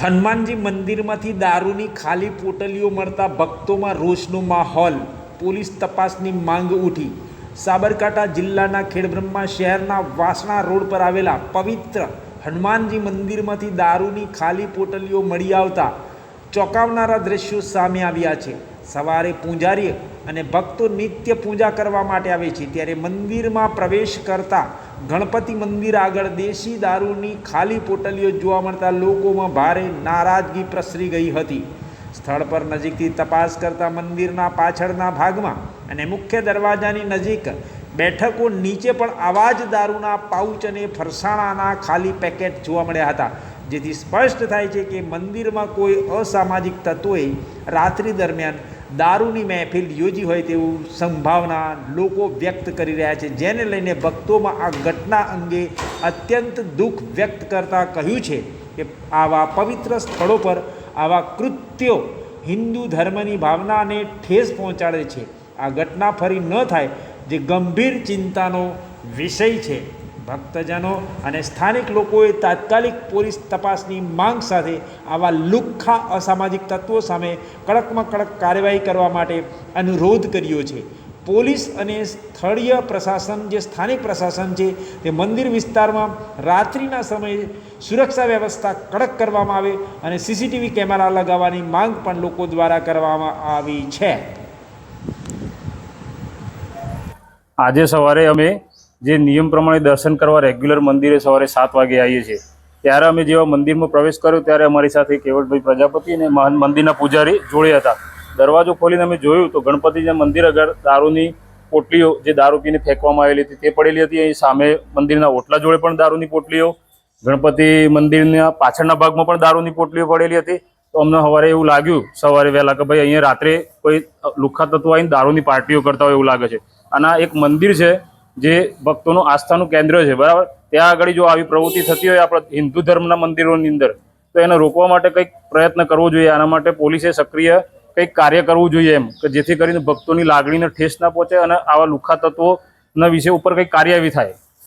હનુમાનજી મંદિરમાંથી દારૂની ખાલી પોટલીઓ મળતા ભક્તોમાં રોષનો માહોલ. પોલીસ તપાસની માંગ ઉઠી. સાબરકાંઠા જિલ્લાના ખેડબ્રહ્મા શહેરના વાસણા રોડ પર આવેલા પવિત્ર હનુમાનજી મંદિરમાંથી દારૂની ખાલી પોટલીઓ મળી આવતા ચોંકાવનારા દ્રશ્યો સામે આવ્યા છે. સવારે પૂંજારી અને ભક્તો નિત્ય પૂજા કરવા માટે આવે છે. ત્યારે મંદિરમાં પ્રવેશ કરતા ગણપતિ મંદિર આગળ દેશી દારૂની ખાલી પોટલીઓ જોવા મળતા લોકોમાં ભારે નારાજગી પ્રસરી ગઈ હતી. સ્થળ પર નજીકથી તપાસ કરતા મંદિરના પાછળના ભાગમાં અને મુખ્ય દરવાજાની નજીક બેઠકો નીચે પણ આવા જ દારૂના પાઉચ અને ફરસાણાના ખાલી પેકેટ જોવા મળ્યા હતા. જેથી સ્પષ્ટ થાય છે કે મંદિરમાં કોઈ અસામાજિક તત્વોએ રાત્રિ દરમિયાન દારૂની મહેફિલ યોજી હોય તેવું સંભાવના લોકો વ્યક્ત કરી રહ્યા છે, જેને લઈને ભક્તોમાં આ ઘટના અંગે અત્યંત દુઃખ વ્યક્ત કરતા કહ્યું છે કે આવા પવિત્ર સ્થળો પર આવા કૃત્યો હિન્દુ ધર્મની ભાવનાને ઠેસ પહોંચાડે છે. આ ઘટના ફરી ન થાય, જે ગંભીર ચિંતાનો વિષય છે. ભક્તજનો અને સ્થાનિક લોકોએ તાત્કાલિક પોલીસ તપાસની માંગ સાથે આવા લુખ્ખા અસામાજિક તત્વો સામે કડકમાં કડક કાર્યવાહી કરવા માટે અનુરોધ કર્યો છે. પોલીસ અને સ્થળીય પ્રશાસન, જે સ્થાનિક પ્રશાસન છે, તે મંદિર વિસ્તારમાં રાત્રિના સમયે સુરક્ષા વ્યવસ્થા કડક કરવામાં આવે અને સીસીટીવી કેમેરા લગાવવાની માંગ પણ લોકો દ્વારા કરવામાં આવી છે. આજે સવારે અમે જે નિયમ પ્રમાણે દર્શન કરવા રેગ્યુલર મંદિરે સવારે સાત વાગે આવીએ છીએ. ત્યારે અમે જેવા મંદિરમાં પ્રવેશ કર્યો ત્યારે અમારી સાથે કેવળભાઈ પ્રજાપતિ અને મંદિરના પૂજારી જોડે હતા. દરવાજો ખોલીને અમે જોયું તો ગણપતિના મંદિર આગળ દારૂની પોટલીઓ, જે દારૂ પીને ફેંકવામાં આવેલી હતી તે પડેલી હતી. અહીં સામે મંદિરના ઓટલા જોડે પણ દારૂની પોટલીઓ, ગણપતિ મંદિરના પાછળના ભાગમાં પણ દારૂની પોટલીઓ પડેલી હતી. તો અમને સવારે એવું લાગ્યું, સવારે વહેલા કે ભાઈ અહીંયા રાત્રે કોઈ લુખા તત્વો આવીને દારૂની પાર્ટીઓ કરતા હોય એવું લાગે છે. અને એક મંદિર છે જે ભક્તોનું આસ્થાનું કેન્દ્ર છે, બરાબર? ત્યાં આગળ જો આવી પ્રવૃત્તિ થતી હોય આપણા હિન્દુ ધર્મના મંદિરોની અંદર, તો એને રોકવા માટે કંઈક પ્રયત્ન કરવો જોઈએ. આના માટે પોલીસે સક્રિય કંઈક કાર્ય કરવું જોઈએ એમ, કે જેથી કરીને ભક્તોની લાગણીને ઠેસ ના પહોંચે અને આવા લુખા તત્વોના વિશે ઉપર કંઈક કાર્યવાહી થાય.